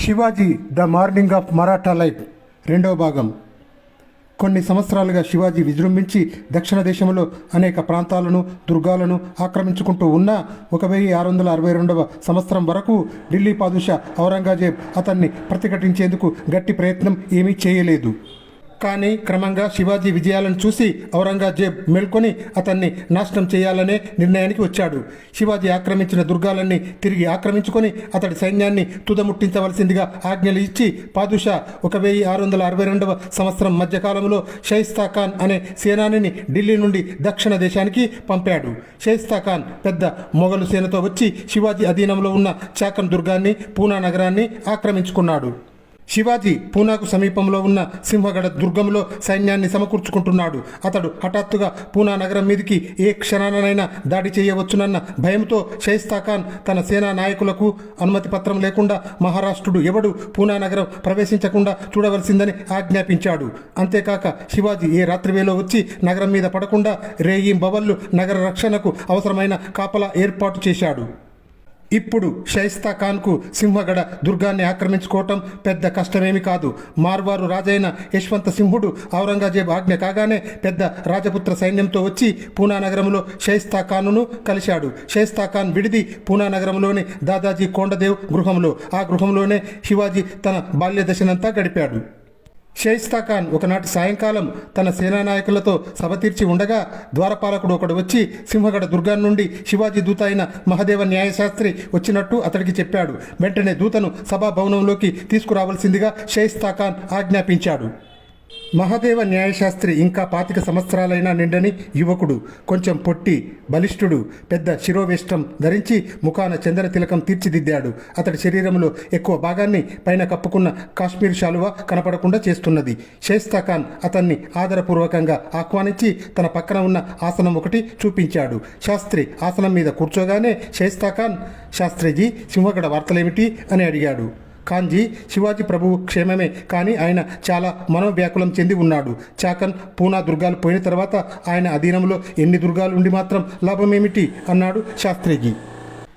Shivaji the morning of Maratha life రెండవ భాగం. కొన్ని సంవత్సరాలుగా శివాజీ విజృంభించి దక్షిణ దేశంలో అనేక ప్రాంతాలను దుర్గాలను ఆక్రమించుకుంటూ ఉన్న ఒక వెయ్యి ఆరు వందల అరవై రెండవ సంవత్సరం వరకు ఢిల్లీ పాదుషా ఔరంగజేబ్ అతన్ని ప్రతిఘటించేందుకు గట్టి ప్రయత్నం ఏమీ చేయలేదు. కానీ క్రమంగా శివాజీ విజయాలను చూసి ఔరంగజేబ్ మేల్కొని అతన్ని నాశనం చేయాలనే నిర్ణయానికి వచ్చాడు. శివాజీ ఆక్రమించిన దుర్గాలన్నీ తిరిగి ఆక్రమించుకొని అతడి సైన్యాన్ని తుదముట్టించవలసిందిగా ఆజ్ఞలు ఇచ్చి పాదుషా ఒక వెయ్యి ఆరు వందల అరవై రెండవ సంవత్సరం మధ్యకాలంలో షైస్తా ఖాన్ అనే సేనానిని ఢిల్లీ నుండి దక్షిణ దేశానికి పంపాడు. షైస్తా ఖాన్ పెద్ద మొఘలు సేనతో వచ్చి శివాజీ అధీనంలో ఉన్న చాకన్ దుర్గాన్ని పూనా నగరాన్ని ఆక్రమించుకున్నాడు. శివాజీ పూనాకు సమీపంలో ఉన్న సింహగడ దుర్గంలో సైన్యాన్ని సమకూర్చుకుంటున్నాడు. అతడు హఠాత్తుగా పూనా నగరం మీదికి ఏ క్షణానైనా దాడి చేయవచ్చునన్న భయంతో షైస్తా ఖాన్ తన సేనా నాయకులకు అనుమతి పత్రం లేకుండా మహారాష్ట్రుడు ఎవడు పూనా నగరం ప్రవేశించకుండా చూడవలసిందని ఆజ్ఞాపించాడు. అంతేకాక శివాజీ ఏ రాత్రివేళ వచ్చి నగరం మీద పడకుండా రేయిం బవళ్ళు నగర రక్షణకు అవసరమైన కాపలా ఏర్పాటు చేశాడు. ఇప్పుడు షైస్తా ఖాన్కు సింహగడ దుర్గాన్ని ఆక్రమించుకోవటం పెద్ద కష్టమేమి కాదు. మార్వారు రాజైన యశ్వంత సింహుడు ఔరంగజేబ్ ఆజ్ఞ కాగానే పెద్ద రాజపుత్ర సైన్యంతో వచ్చి పూనా నగరంలో షైస్తా ఖాన్ను కలిశాడు. షైస్తా ఖాన్ విడిది పూనా నగరంలోని దాదాజీ కొండదేవ్ గృహంలో ఆ గృహంలోనే శివాజీ తన బాల్య దశనంతా గడిపాడు. షేయిస్తా ఖాన్ ఒకనాటి సాయంకాలం తన సేనానాయకులతో సభ తీర్చి ఉండగా ద్వారపాలకుడు ఒకడు వచ్చి సింహగడ దుర్గా నుండి శివాజీ దూత అయిన మహదేవ న్యాయశాస్త్రి వచ్చినట్టు అతడికి చెప్పాడు. వెంటనే దూతను సభా భవనంలోకి తీసుకురావాల్సిందిగా షేయిస్తా ఖాన్ ఆజ్ఞాపించాడు. మహాదేవ న్యాయశాస్త్రి ఇంకా పాతిక సంవత్సరాలైనా నిండని యువకుడు కొంచెం పొట్టి బలిష్ఠుడు పెద్ద శిరోవేష్టం ధరించి ముఖాన చందన తిలకం తీర్చిదిద్దాడు. అతడి శరీరంలో ఎక్కువ భాగాన్ని పైన కప్పుకున్న కాశ్మీర్ శాలువ కనపడకుండా చేస్తున్నది. షేస్తా ఖాన్ అతన్ని ఆదరపూర్వకంగా ఆహ్వానించి తన పక్కన ఉన్న ఆసనం ఒకటి చూపించాడు. శాస్త్రి ఆసనం మీద కూర్చోగానే షేస్తా ఖాన్ శాస్త్రిజీ సింహగడ వార్తలేమిటి? అని అడిగాడు. ఖాన్జీ శివాజీ ప్రభువు క్షేమమే. కానీ ఆయన చాలా మనోవ్యాకులం చెంది ఉన్నాడు. చాకన్ పూనా దుర్గాలు పోయిన తర్వాత ఆయన అధీనంలో ఎన్ని దుర్గాలు ఉండి మాత్రం లాభమేమిటి? అన్నాడు శాస్త్రిజీ.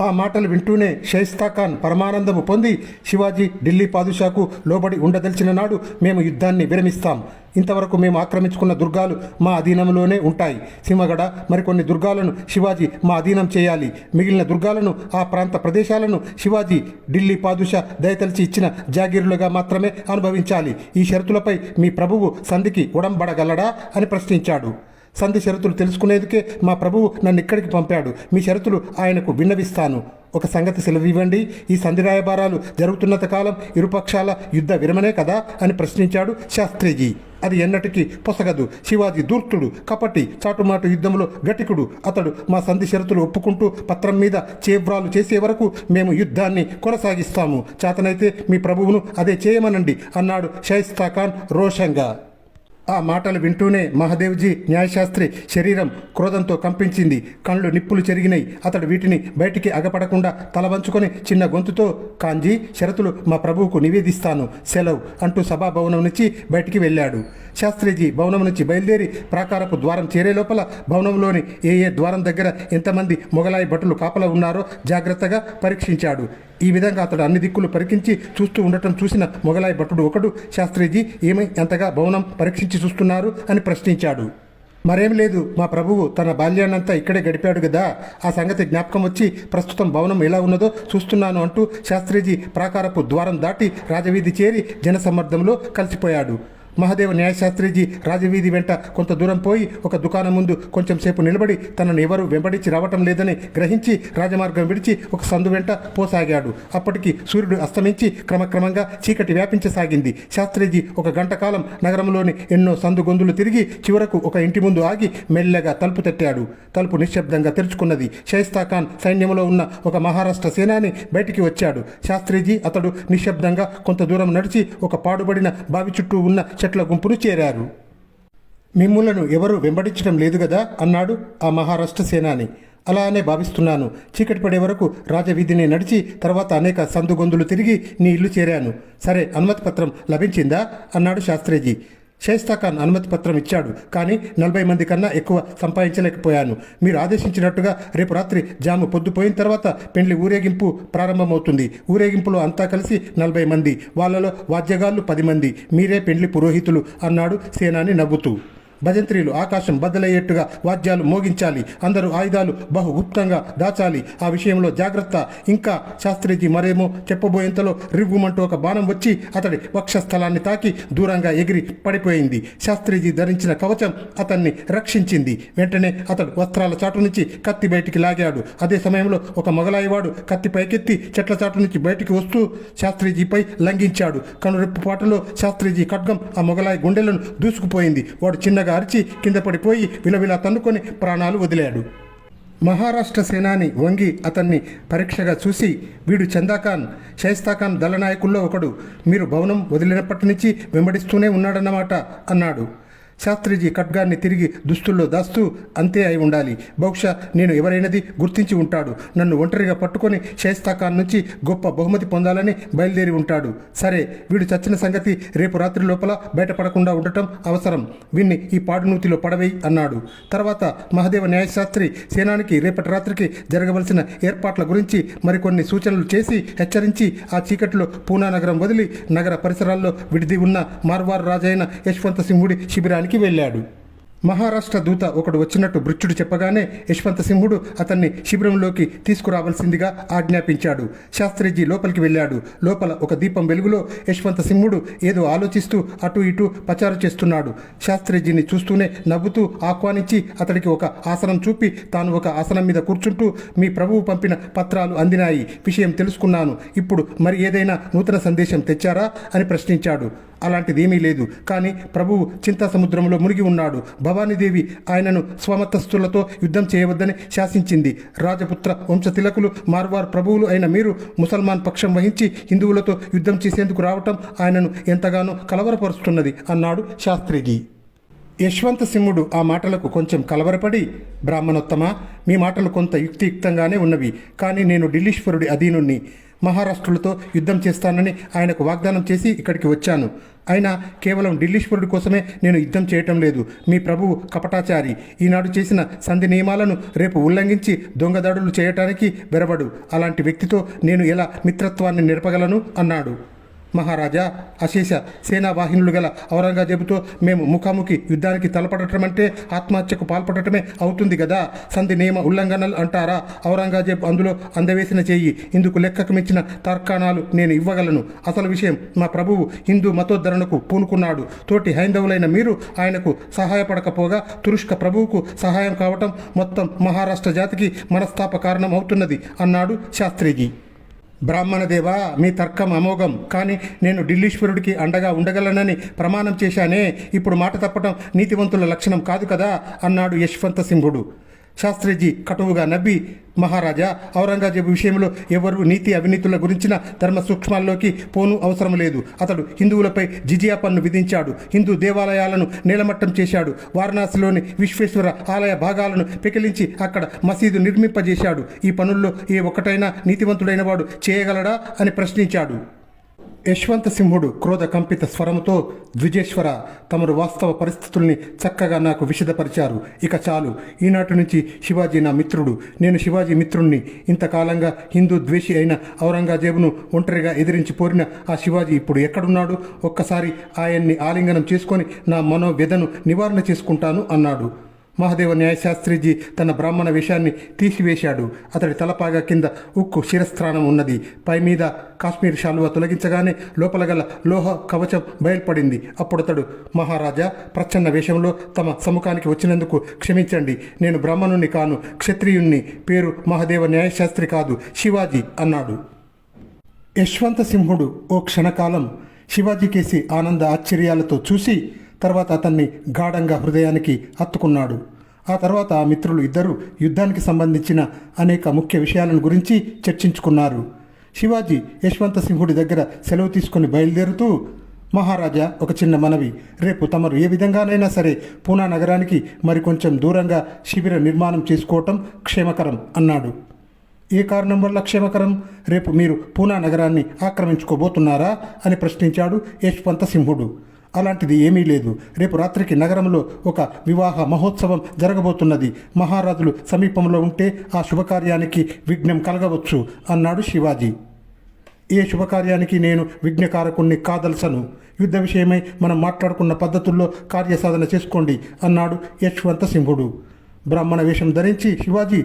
ఆ మాటలు వింటూనే షైస్తా ఖాన్ పరమానందము పొంది శివాజీ ఢిల్లీ పాదుషాకు లోబడి ఉండదలిచిన నాడు మేము యుద్ధాన్ని విరమిస్తాం. ఇంతవరకు మేము ఆక్రమించుకున్న దుర్గాలు మా అధీనంలోనే ఉంటాయి. సింహగడ మరికొన్ని దుర్గాలను శివాజీ మా అధీనం చేయాలి. మిగిలిన దుర్గాలను ఆ ప్రాంత ప్రదేశాలను శివాజీ ఢిల్లీ పాదుషా దయతలిచి ఇచ్చిన జాగీరులుగా మాత్రమే అనుభవించాలి. ఈ షరతులపై మీ ప్రభువు సంధికి ఉడంబడగలడా? అని ప్రశ్నించాడు. సంధి షరతులు తెలుసుకునేందుకే మా ప్రభువు నన్ను ఇక్కడికి పంపాడు. మీ షరతులు ఆయనకు విన్నవిస్తాను. ఒక సంగతి సెలవివ్వండి. ఈ సంధి రాయబారాలు జరుగుతున్నంత కాలం ఇరుపక్షాల యుద్ధ విరమనే కదా అని ప్రశ్నించాడు శాస్త్రిజీ. అది ఎన్నటికీ పొసగదు. శివాజీ దూర్తుడు కపటి చాటుమాటు యుద్ధంలో గటికుడు. అతడు మా సంధి షరతులు ఒప్పుకుంటూ పత్రం మీద చేవ్రాలు చేసే వరకు మేము యుద్ధాన్ని కొనసాగిస్తాము. చేతనైతే మీ ప్రభువును అదే చేయమనండి అన్నాడు షైస్తా ఖాన్ రోషంగా. ఆ మాటలు వింటూనే మహాదేవ్జీ న్యాయశాస్త్రి శరీరం క్రోధంతో కంపించింది. కళ్ళు నిప్పులు చెరిగినాయి అతడు వీటిని బయటికి అగపడకుండా తల వంచుకొని చిన్న గొంతుతో కాంజీ షరతులు మా ప్రభువుకు నివేదిస్తాను. సెలవు అంటూ సభాభవనం నుంచి బయటికి వెళ్ళాడు. శాస్త్రిజీ భవనం నుంచి బయలుదేరి ప్రాకారపు ద్వారం చేరే లోపల భవనంలోని ఏ ఏ ద్వారం దగ్గర ఎంతమంది మొగలాయి భటులు కాపలా ఉన్నారో జాగ్రత్తగా పరీక్షించాడు. ఈ విధంగా అతడు అన్ని దిక్కులు పరికించి చూస్తూ ఉండటం చూసిన మొగలాయి భటుడు ఒకడు శాస్త్రిజీ ఏమై ఎంతగా భవనం పరీక్షించి చూస్తున్నారు? అని ప్రశ్నించాడు. మరేం లేదు మా ప్రభువు తన బాల్యాన్నంతా ఇక్కడే గడిపాడు కదా ఆ సంగతి జ్ఞాపకం వచ్చి ప్రస్తుతం భవనం ఎలా ఉన్నదో చూస్తున్నాను అంటూ శాస్త్రిజీ ప్రాకారపు ద్వారం దాటి రాజవీధి చేరి జనసమ్మర్దంలో కలిసిపోయాడు. మహాదేవ న్యాయశాస్త్రిజీ రాజవీధి వెంట కొంత దూరం పోయి ఒక దుకాణం ముందు కొంచెం సేపు నిలబడి తనను ఎవరు వెంబడించి రావటం లేదని గ్రహించి రాజమార్గం విడిచి ఒక సందు వెంట పోసాగాడు. అప్పటికి సూర్యుడు అస్తమించి క్రమక్రమంగా చీకటి వ్యాపించసాగింది. శాస్త్రిజీ ఒక గంట కాలం నగరంలోని ఎన్నో సందు గొంతులు తిరిగి చివరకు ఒక ఇంటి ముందు ఆగి మెల్లగా తలుపు తట్టాడు. తలుపు నిశ్శబ్దంగా తెరుచుకున్నది. షైస్తా ఖాన్ సైన్యంలో ఉన్న ఒక మహారాష్ట్ర సేనాని బయటికి వచ్చాడు. శాస్త్రిజీ అతడు నిశ్శబ్దంగా కొంత దూరం నడిచి ఒక పాడుబడిన బావి చుట్టూ ఉన్న చెట్ల గుంపును చేరారు. మిమ్ములను ఎవరు వెంబడించడం లేదు కదా అన్నాడు ఆ మహారాష్ట్ర సేనాని. అలానే భావిస్తున్నాను. చీకటి పడే వరకు రాజవీధిని నడిచి తర్వాత అనేక సందుగొందులు తిరిగి నీ ఇల్లు చేరాను. సరే అనుమతి పత్రం లభించిందా? అన్నాడు శాస్త్రిజీ. షైస్తా ఖాన్ అనుమతి పత్రం ఇచ్చాడు. కానీ నలభై మంది కన్నా ఎక్కువ సంపాదించలేకపోయాను. మీరు ఆదేశించినట్టుగా రేపు రాత్రి జాము పొద్దుపోయిన తర్వాత పెండ్లి ఊరేగింపు ప్రారంభమవుతుంది. ఊరేగింపులో అంతా కలిసి నలభై మంది వాళ్ళలో వాద్యగాళ్ళు పది మంది. మీరే పెండ్లి పురోహితులు అన్నాడు సేనాని నవ్వుతూ. భజంత్రీలు ఆకాశం బద్దలయ్యేట్టుగా వాద్యాలు మోగించాలి. అందరూ ఆయుధాలు బహుగుప్తంగా దాచాలి. ఆ విషయంలో జాగ్రత్త. ఇంకా శాస్త్రిజీ మరేమో చెప్పబోయేంతలో రివ్వుమంటూ ఒక బాణం వచ్చి అతడి వక్షస్థలాన్ని తాకి దూరంగా ఎగిరి పడిపోయింది. శాస్త్రిజీ ధరించిన కవచం అతన్ని రక్షించింది. వెంటనే అతడు వస్త్రాల చాటు నుంచి కత్తి బయటికి లాగాడు. అదే సమయంలో ఒక మొగలాయివాడు కత్తి పైకెత్తి చెట్ల చాటు నుంచి బయటికి వస్తూ శాస్త్రిజీపై లంఘించాడు. కనురెప్పు పాటలో శాస్త్రిజీ ఖడ్గం ఆ మొగలాయి గుండెలను దూసుకుపోయింది. వాడు చిన్నగా అరిచి కింద పడిపోయి విలవిలా తన్నుకొని ప్రాణాలు వదిలాడు. మహారాష్ట్ర సేనాని వంగి అతన్ని పరీక్షగా చూసి వీడు చందాఖాన్ షైస్తాఖాన్ దళనాయకుల్లో ఒకడు. మీరు భవనం వదిలినప్పటి నుంచి వెంబడిస్తూనే ఉన్నాడన్నమాట అన్నాడు. శాస్త్రిజీ ఖడ్గాన్ని తిరిగి దుస్తుల్లో దాస్తూ అంతే అయి ఉండాలి. బహుశా నేను ఎవరైనది గుర్తించి ఉంటాడు. నన్ను ఒంటరిగా పట్టుకొని షైస్తాఖాన్ నుంచి గొప్ప బహుమతి పొందాలని బయలుదేరి ఉంటాడు. సరే వీడు చచ్చిన సంగతి రేపు రాత్రి లోపల బయటపడకుండా ఉండటం అవసరం. వీణ్ణి ఈ పాడునూతిలో పడవేయి అన్నాడు. తర్వాత మహదేవ న్యాయశాస్త్రి సేనానికి రేపటి రాత్రికి జరగవలసిన ఏర్పాట్ల గురించి మరికొన్ని సూచనలు చేసి హెచ్చరించి ఆ చీకటిలో పూనా నగరం వదిలి నగర పరిసరాల్లో విడిది ఉన్న మార్వార్ రాజైన యశ్వంత సింహుడి శిబిరానికి వెళ్ళాడు. మహారాష్ట్ర దూత ఒకడు వచ్చినట్టు భృత్యుడు చెప్పగానే యశ్వంత సింహుడు అతన్ని శిబిరంలోకి తీసుకురావాల్సిందిగా ఆజ్ఞాపించాడు. శాస్త్రిజీ లోపలికి వెళ్ళాడు. లోపల ఒక దీపం వెలుగులో యశ్వంత సింహుడు ఏదో ఆలోచిస్తూ అటు ఇటు పచారు చేస్తున్నాడు. శాస్త్రిజీని చూస్తూనే నవ్వుతూ ఆహ్వానించి అతడికి ఒక ఆసనం చూపి తాను ఒక ఆసనం మీద కూర్చుంటూ మీ ప్రభువు పంపిన పత్రాలు అందినాయి. విషయం తెలుసుకున్నాను. ఇప్పుడు మరి ఏదైనా నూతన సందేశం తెచ్చారా? అని ప్రశ్నించాడు. అలాంటిదేమీ లేదు. కానీ ప్రభువు చింతా సముద్రంలో మునిగి ఉన్నాడు. భవానీదేవి ఆయనను స్వమతస్థులతో యుద్ధం చేయవద్దని శాసించింది. రాజపుత్ర వంశ తిలకులు మార్వార్ ప్రభువులు అయిన మీరు ముసల్మాన్ పక్షం వహించి హిందువులతో యుద్ధం చేసేందుకు రావటం ఆయనను ఎంతగానో కలవరపరుస్తున్నది అన్నాడు శాస్త్రిజీ. యశ్వంత సింహుడు ఆ మాటలకు కొంచెం కలవరపడి బ్రాహ్మణోత్తమ మీ మాటలు కొంత యుక్తియుక్తంగానే ఉన్నవి. కానీ నేను ఢిల్లీశ్వరుడి అధీనుణ్ణి. మహారాష్ట్రులతో యుద్ధం చేస్తానని ఆయనకు వాగ్దానం చేసి ఇక్కడికి వచ్చాను. అయినా కేవలం ఢిల్లీశ్వరుడి కోసమే నేను యుద్ధం చేయటం లేదు. మీ ప్రభువు కపటాచారి. ఈనాడు చేసిన సంధి నియమాలను రేపు ఉల్లంఘించి దొంగదాడులు చేయటానికి వెరబడు అలాంటి వ్యక్తితో నేను ఎలా మిత్రత్వాన్ని నిరపగలను అన్నాడు. మహారాజా అశేష సేనా వాహినులు గల ఔరంగజేబుతో మేము ముఖాముఖి యుద్ధానికి తలపడటం అంటే ఆత్మహత్యకు పాల్పడటమే అవుతుంది కదా సంధి నియమ ఉల్లంఘనలు అంటారా? ఔరంగజేబ్ అందులో అందవేసిన చేయి ఇందుకు లెక్కకు మించిన తర్కాణాలు నేను ఇవ్వగలను. అసలు విషయం మా ప్రభువు హిందూ మతోద్ధరణకు పూనుకున్నాడు. తోటి హైందవులైన మీరు ఆయనకు సహాయపడకపోగా తురుష్క ప్రభువుకు సహాయం కావటం మొత్తం మహారాష్ట్ర జాతికి మనస్తాప కారణం అవుతున్నది అన్నాడు శాస్త్రిజీ. బ్రాహ్మణదేవా మీ తర్కం అమోఘం. కానీ నేను ఢిల్లీశ్వరుడికి అండగా ఉండగలనని ప్రమాణం చేశానే. ఇప్పుడు మాట తప్పటం నీతివంతుల లక్షణం కాదు కదా అన్నాడు యశ్వంత సింహుడు శాస్త్రిజీ కటువుగా నవ్వి మహారాజా ఔరంగజేబు విషయంలో ఎవరు నీతి అవినీతుల గురించిన ధర్మ సూక్ష్మాల్లోకి పోను అవసరం లేదు. అతడు హిందువులపై జిజియా పన్ను విధించాడు. హిందూ దేవాలయాలను నీలమట్టం చేశాడు. వారణాసిలోని విశ్వేశ్వర ఆలయ భాగాలను పెకిలించి అక్కడ మసీదు నిర్మింపజేశాడు. ఈ పనుల్లో ఏ ఒక్కటైనా నీతివంతుడైన వాడు చేయగలడా? అని ప్రశ్నించాడు. యశ్వంత్ సింహుడు క్రోధ కంపిత స్వరముతో ద్విజేశ్వర తమరు వాస్తవ పరిస్థితుల్ని చక్కగా నాకు విషదపరిచారు ఇక చాలు. ఈనాటి నుంచి శివాజీ నా మిత్రుడు. నేను శివాజీ మిత్రుణ్ణి. ఇంతకాలంగా హిందూ ద్వేషి అయిన ఔరంగజేబును ఒంటరిగా ఎదిరించి పోరిన ఆ శివాజీ ఇప్పుడు ఎక్కడున్నాడు? ఒక్కసారి ఆయన్ని ఆలింగనం చేసుకొని నా మనోవ్యధను నివారణ చేసుకుంటాను అన్నాడు. మహాదేవ న్యాయశాస్త్రిజీ తన బ్రాహ్మణ వేషాన్ని తీసివేశాడు. అతడి తలపాగా కింద ఉక్కు శిరస్థానం ఉన్నది. పై మీద కాశ్మీర్ శాలువ తొలగించగానే లోపల గల లోహ కవచం బయల్పడింది. అప్పుడతడు మహారాజా ప్రచ్ఛన్న వేషంలో తమ సముఖానికి వచ్చినందుకు క్షమించండి. నేను బ్రాహ్మణుణ్ణి కాను క్షత్రియుణ్ణి. పేరు మహాదేవ న్యాయశాస్త్రి కాదు శివాజీ అన్నాడు. యశ్వంత సింహుడు ఓ క్షణకాలం శివాజీ కేసి ఆనంద ఆశ్చర్యాలతో చూసి తర్వాత అతన్ని గాఢంగా హృదయానికి హత్తుకున్నాడు. ఆ తర్వాత ఆ మిత్రులు ఇద్దరు యుద్ధానికి సంబంధించిన అనేక ముఖ్య విషయాలను గురించి చర్చించుకున్నారు. శివాజీ యశ్వంత సింహుడి దగ్గర సెలవు తీసుకుని బయలుదేరుతూ మహారాజా ఒక చిన్న మనవి. రేపు తమరు ఏ విధంగానైనా సరే పూనా నగరానికి మరికొంచెం దూరంగా శిబిర నిర్మాణం చేసుకోవటం క్షేమకరం అన్నాడు. ఏ కారణం వల్ల క్షేమకరం? రేపు మీరు పూనా నగరాన్ని ఆక్రమించుకోబోతున్నారా? అని ప్రశ్నించాడు యశ్వంత సింహుడు. అలాంటిది ఏమీ లేదు. రేపు రాత్రికి నగరంలో ఒక వివాహ మహోత్సవం జరగబోతున్నది. మహారాజులు సమీపంలో ఉంటే ఆ శుభకార్యానికి విఘ్నం కలగవచ్చు అన్నాడు శివాజీ. ఏ శుభకార్యానికి నేను విఘ్నకారకుణ్ణి కాదల్సను. యుద్ధ విషయమై మనం మాట్లాడుకున్న పద్ధతుల్లో కార్యసాధన చేసుకోండి అన్నాడు యశ్వంత సింహుడు బ్రాహ్మణ వేషం ధరించి శివాజీ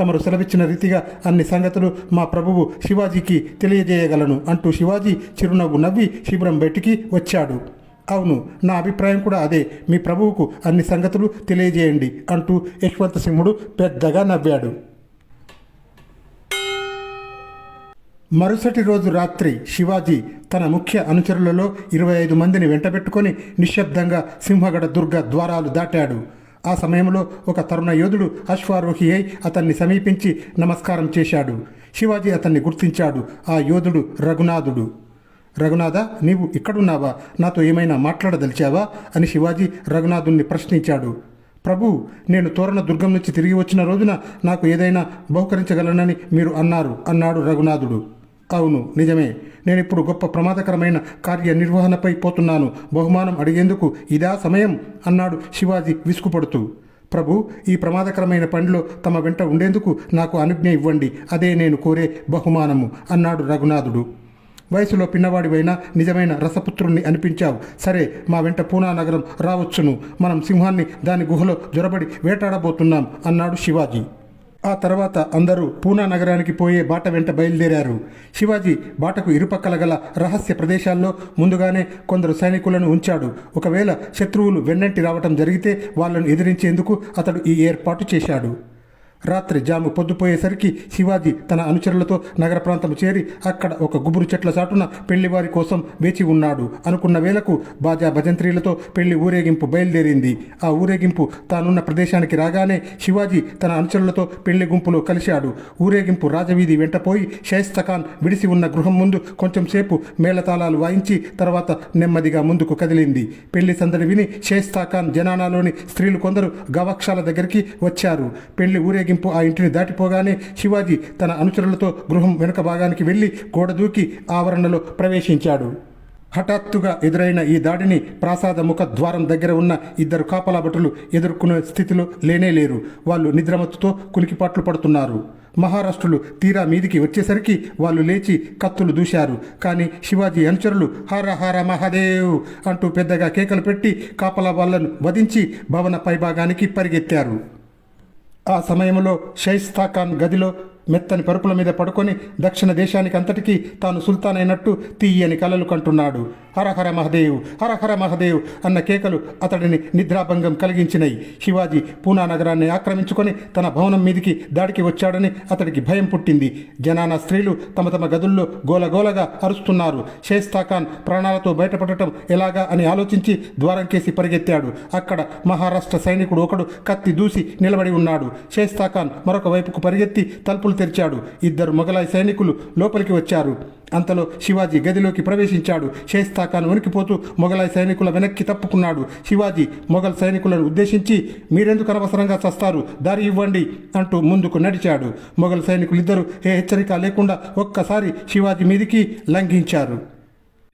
తమరు సెలవిచ్చిన రీతిగా అన్ని సంగతులు మా ప్రభువు శివాజీకి తెలియజేయగలను అంటూ శివాజీ చిరునవ్వు నవ్వి శిబిరం బయటికి వచ్చాడు. అవును నా అభిప్రాయం కూడా అదే. మీ ప్రభువుకు అన్ని సంగతులు తెలియజేయండి అంటూ యశ్వంత్ సింహుడు పెద్దగా నవ్వాడు. మరుసటి రోజు రాత్రి శివాజీ తన ముఖ్య అనుచరులలో ఇరవై ఐదు మందిని వెంటబెట్టుకొని నిశ్శబ్దంగా సింహగడ దుర్గ ద్వారాలు దాటాడు. ఆ సమయంలో ఒక తరుణ యోధుడు అశ్వారోహి అయి అతన్ని సమీపించి నమస్కారం చేశాడు. శివాజీ అతన్ని గుర్తించాడు. ఆ యోధుడు రఘునాథుడు. రఘునాథ నీవు ఇక్కడున్నావా? నాతో ఏమైనా మాట్లాడదలిచావా? అని శివాజీ రఘునాథుణ్ణి ప్రశ్నించాడు. ప్రభు నేను తోరణ దుర్గం నుంచి తిరిగి వచ్చిన రోజున నాకు ఏదైనా బహుకరించగలనని మీరు అన్నారు అన్నాడు రఘునాథుడు. అవును నిజమే. నేను ఇప్పుడు గొప్ప ప్రమాదకరమైన కార్యనిర్వహణపై పోతున్నాను. బహుమానం అడిగేందుకు ఇదా సమయం అన్నాడు శివాజీ విసుగుపడుతూ. ప్రభు ఈ ప్రమాదకరమైన పనిలో తమ వెంట ఉండేందుకు నాకు అనుజ్ఞ ఇవ్వండి. అదే నేను కోరే బహుమానము అన్నాడు రఘునాథుడు. వయసులో పిన్నవాడివైనా నిజమైన రసపుత్రుణ్ణి అనిపించావు. సరే మా వెంట పూనా నగరం రావచ్చును. మనం సింహాన్ని దాని గుహలో జొరబడి వేటాడబోతున్నాం అన్నాడు శివాజీ. ఆ తర్వాత అందరూ పూనా నగరానికి పోయే బాట వెంట బయలుదేరారు. శివాజీ బాటకు ఇరుపక్కల గల రహస్య ప్రదేశాల్లో ముందుగానే కొందరు సైనికులను ఉంచాడు. ఒకవేళ శత్రువులు వెన్నంటి రావటం జరిగితే వాళ్ళను ఎదిరించేందుకు అతడు ఈ ఏర్పాటు చేశాడు. రాత్రి జాము పొద్దుపోయేసరికి శివాజీ తన అనుచరులతో నగర ప్రాంతం చేరి అక్కడ ఒక గుబురు చెట్ల చాటున పెళ్ళివారి కోసం వేచి ఉన్నాడు. అనుకున్న వేళకు బాజా భజంత్రీలతో పెళ్ళి ఊరేగింపు బయలుదేరింది. ఆ ఊరేగింపు తానున్న ప్రదేశానికి రాగానే శివాజీ తన అనుచరులతో పెళ్ళి గుంపులో కలిశాడు. ఊరేగింపు రాజవీధి వెంటపోయి షైస్తఖాన్ విడిసి ఉన్న గృహం ముందు కొంచెం సేపు మేళతాళాలు వాయించి తర్వాత నెమ్మదిగా ముందుకు కదిలింది. పెళ్ళి సందడి విని షైస్తాఖాన్ జనానాలోని స్త్రీలు కొందరు గవక్షాల దగ్గరికి వచ్చారు. పెళ్ళి తెగింపు ఆ ఇంటిని దాటిపోగానే శివాజీ తన అనుచరులతో గృహం వెనుక భాగానికి వెళ్ళి గోడ దూకి ఆవరణలో ప్రవేశించాడు. హఠాత్తుగా ఎదురైన ఈ దాడిని ప్రాసాద ముఖ ద్వారం దగ్గర ఉన్న ఇద్దరు కాపలాభటులు ఎదుర్కొనే స్థితిలో లేనే లేరు. వాళ్ళు నిద్రమత్తుతో కులికిపాట్లు పడుతున్నారు. మహారాష్ట్రులు తీరా మీదికి వచ్చేసరికి వాళ్ళు లేచి కత్తులు దూశారు. కానీ శివాజీ అనుచరులు హర హర మహాదేవ్ అంటూ పెద్దగా కేకలు పెట్టి కాపలా వాళ్ళను వధించి భవన పైభాగానికి పరిగెత్తారు. ఆ సమయంలో షైస్తా ఖాన్ గదిలో మెత్తని పరుపుల మీద పడుకొని దక్షిణ దేశానికి అంతటికీ తాను సుల్తాన్ అయినట్టు తీయని కలలు కంటున్నాడు. హరహర మహదేవ్ హరహర మహదేవ్ అన్న కేకలు అతడిని నిద్రాభంగం కలిగించినాయి శివాజీ పూనా నగరాన్ని ఆక్రమించుకొని తన భవనం మీదికి దాడికి వచ్చాడని అతడికి భయం పుట్టింది. జనాన స్త్రీలు తమ తమ గదుల్లో గోలగోలగా అరుస్తున్నారు. షేస్తాఖాన్ ప్రాణాలతో బయటపడటం ఎలాగా అని ఆలోచించి ద్వారం కేసి పరిగెత్తాడు. అక్కడ మహారాష్ట్ర సైనికుడు ఒకడు కత్తి దూసి నిలబడి ఉన్నాడు. షేస్తాఖాన్ మరొక వైపుకు పరిగెత్తి తలుపులు తెరిచాడు. ఇద్దరు మొఘలాయి సైనికులు లోపలికి వచ్చారు. అంతలో శివాజీ గదిలోకి ప్రవేశించాడు. షేస్తా ఖాన్ వణికిపోతూ మొఘలాయి సైనికుల వెనక్కి తప్పుకున్నాడు. శివాజీ మొఘల్ సైనికులను ఉద్దేశించి మీరెందుకు అనవసరంగా చస్తారు? దారి ఇవ్వండి అంటూ ముందుకు నడిచాడు. మొఘల్ సైనికులిద్దరూ ఏ హెచ్చరిక లేకుండా ఒక్కసారి శివాజీ మీదికి లంఘించారు.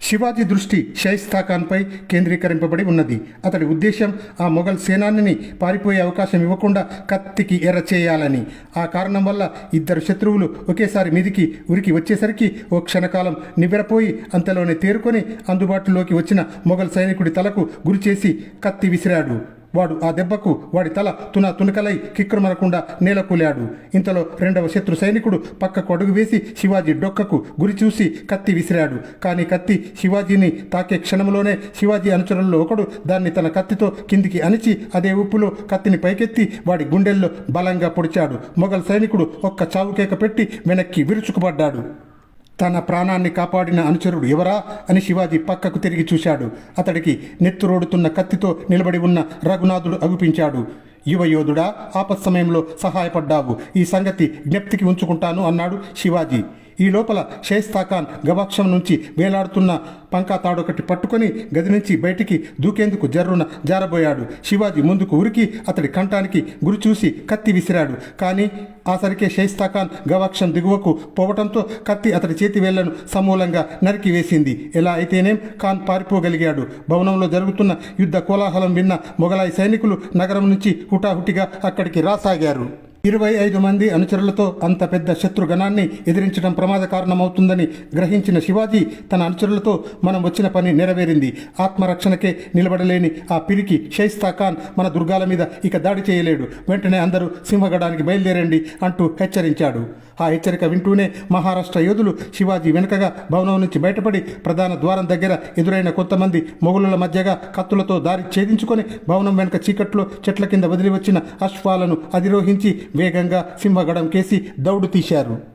శివాజీ దృష్టి షైస్తా ఖాన్పై కేంద్రీకరింపబడి ఉన్నది. అతడి ఉద్దేశం ఆ మొఘల్ సేనానిని పారిపోయే అవకాశం ఇవ్వకుండా కత్తికి ఎర్ర చేయాలని ఆ కారణం వల్ల ఇద్దరు శత్రువులు ఒకేసారి మీదికి ఉరికి వచ్చేసరికి ఓ క్షణకాలం నివ్వెరపోయి అంతలోనే తేరుకొని అందుబాటులోకి వచ్చిన మొఘల్ సైనికుడి తలకు గురిచేసి కత్తి విసిరాడు. వాడు ఆ దెబ్బకు వాడి తల తున తునకలై కిక్కురుమనకుండా నేలకూలాడు. ఇంతలో రెండవ శత్రు సైనికుడు పక్కకు అడుగు వేసి శివాజీ డొక్కకు గురి చూసి కత్తి విసిరాడు. కానీ కత్తి శివాజీని తాకే క్షణంలోనే శివాజీ అనుచరుల్లో ఒకడు దాన్ని తన కత్తితో కిందికి అణిచి అదే ఉప్పులో కత్తిని పైకెత్తి వాడి గుండెల్లో బలంగా పొడిచాడు. మొఘల్ సైనికుడు ఒక్క చావుకేక పెట్టి వెనక్కి విరుచుకుపడ్డాడు. తన ప్రాణాన్ని కాపాడిన అనుచరుడు ఎవరా అని శివాజీ పక్కకు తిరిగి చూశాడు. అతడికి నెత్తురోడుతున్న కత్తితో నిలబడి ఉన్న రఘునాథుడు అగుపించాడు. యువయోధుడా ఆపత్ సమయంలో సహాయపడ్డావు. ఈ సంగతి జ్ఞప్తికి ఉంచుకుంటాను అన్నాడు శివాజీ. ఈ లోపల షైస్తా ఖాన్ గవాక్షం నుంచి వేలాడుతున్న పంకా తాడొకటి పట్టుకొని గది నుంచి బయటికి దూకేందుకు జర్రున జారబోయాడు. శివాజీ ముందుకు ఉరికి అతడి కంఠానికి గురి చూసి కత్తి విసిరాడు. కానీ ఆ సరికే ఖాన్ గవాక్షం దిగువకు పోవటంతో కత్తి అతడి చేతి వేళ్ళను సమూలంగా నరికి వేసింది. ఎలా అయితేనేం ఖాన్ పారిపోగలిగాడు. భవనంలో జరుగుతున్న యుద్ధ కోలాహలం విన్న మొఘలాయి సైనికులు నగరం నుంచి హుటాహుటిగా అక్కడికి రాసాగారు. ఇరవై ఐదు మంది అనుచరులతో అంత పెద్ద శత్రుగణాన్ని ఎదిరించడం ప్రమాద కారణమవుతుందని గ్రహించిన శివాజీ తన అనుచరులతో మనం వచ్చిన పని నెరవేరింది. ఆత్మరక్షణకే నిలబడలేని ఆ పిరికి షైస్తా ఖాన్ మన దుర్గాల మీద ఇక దాడి చేయలేడు. వెంటనే అందరూ సింహగడానికి బయలుదేరండి అంటూ హెచ్చరించాడు. ఆ హెచ్చరిక వింటూనే మహారాష్ట్ర యోధులు శివాజీ వెనుకగా భవనం నుంచి బయటపడి ప్రధాన ద్వారం దగ్గర ఎదురైన కొంతమంది మొగులుల మధ్యగా కత్తులతో దారి ఛేదించుకొని భవనం వెనుక చీకట్లో చెట్ల కింద వదిలి వచ్చిన అశ్వాలను అధిరోహించి వేగంగా సింహగడం కేసి దౌడు తీశారు.